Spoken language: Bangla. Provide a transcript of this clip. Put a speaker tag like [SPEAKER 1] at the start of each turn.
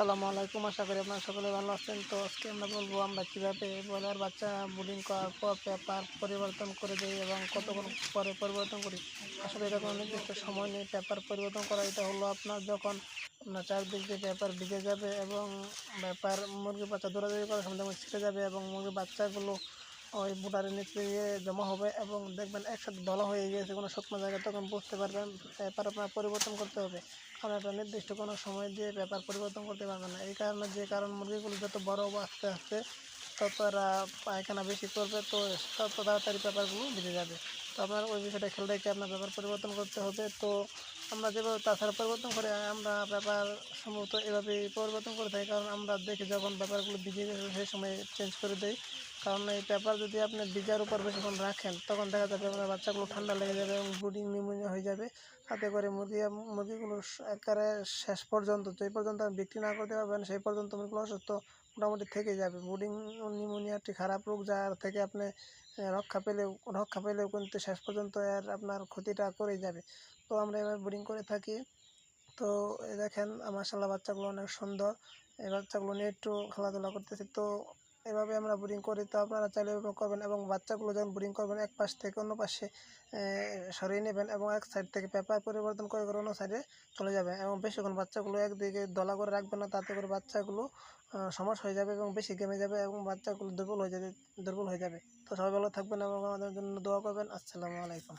[SPEAKER 1] আসসালামু আলাইকুম, আশা করি আপনারা সকলে ভালো আছেন। তো আজকে আমরা বলব, আমরা কীভাবে ব্রয়লার বাচ্চা বুলিং করার পর পেপার পরিবর্তন করে দিই এবং কতক্ষণ পরে পরিবর্তন করি। আসলে এটা কোনো নির্দিষ্ট সময় নেই পেপার পরিবর্তন করা, এটা হলো আপনার যখন আপনার চারদিক দিয়ে পেপার ভিজে যাবে এবং পেপার মুরগির বাচ্চা দৌড়াদৌড়ি করার সময় যখন ছিটে যাবে এবং মুরগির বাচ্চাগুলো ওই বুটারের নিচে গিয়ে জমা হবে এবং দেখবেন একসাথে দলা হয়ে গিয়েছে কোনো শুকনো জায়গায় তখন বুঝতে পারবেন পেপার আপনার পরিবর্তন করতে হবে। কারণ একটা নির্দিষ্ট কোনো সময় দিয়ে পেপার পরিবর্তন করতে পারবেন না। এই কারণে যে কারণ মুরগিগুলো যত বড় আস্তে আস্তে তত পায়খানা বেশি করবে, তো তত তাড়াতাড়ি পেপারগুলো ভিজে যাবে। তো আপনার ওই বিষয়টা খেয়াল রেখে আপনার পেপার পরিবর্তন করতে হবে। তো আমরা যেভাবে তাছাড়া পরিবর্তন করে আমরা পেপার সম্ভবত এভাবেই পরিবর্তন করে থাকি, কারণ আমরা দেখি যখন পেপারগুলো ভিজে গেছে সেই সময় চেঞ্জ করে দিই। কারণ এই পেপার যদি আপনি ভিজার উপর বেশিক্ষণ রাখেন, তখন দেখা যাবে আপনার বাচ্চাগুলো ঠান্ডা লেগে যাবে এবং ব্রুডিং নিউমোনিয়া হয়ে যাবে। তাতে করে মুরগি মুরগিগুলো একেবারে শেষ পর্যন্ত যে পর্যন্ত আপনি বিক্রি না করতে পারবেন সেই পর্যন্ত মুরগিগুলো অসুস্থ মোটামুটি থেকে যাবে। ব্রুডিং একটি খারাপ রোগ যার থেকে আপনি রক্ষা পেলেও রক্ষা পেলেও কিন্তু শেষ পর্যন্ত এর আপনার ক্ষতিটা করে যাবে। তো আমরা এবার ব্রিডিং করে থাকি। তো দেখেন মাসাল্লাহ বাচ্চাগুলো অনেক সুন্দর। এই বাচ্চাগুলো নিয়ে একটু খেলাধুলা করতেছি। তো এভাবে আমরা বোরিং করি তো আপনারা চাইলে এভাবে করবেন এবং বাচ্চাগুলো যখন বোরিং করবেন, এক পাশ থেকে অন্য পাশে সরিয়ে নেবেন এবং এক সাইড থেকে পেপার পরিবর্তন করে করে অন্য সাইডে চলে যাবে এবং বেশিক্ষণ বাচ্চাগুলো একদিকে দলা করে রাখবেন না, তাতে করে বাচ্চাগুলো সমস্যা হয়ে যাবে এবং বেশি গেমে যাবে এবং বাচ্চাগুলো দুর্বল হয়ে যাবে, দুর্বল হয়ে যাবে। তো সবাই ভালো থাকবেন এবং আমাদের জন্য দোয়া করবেন। আসসালামু আলাইকুম।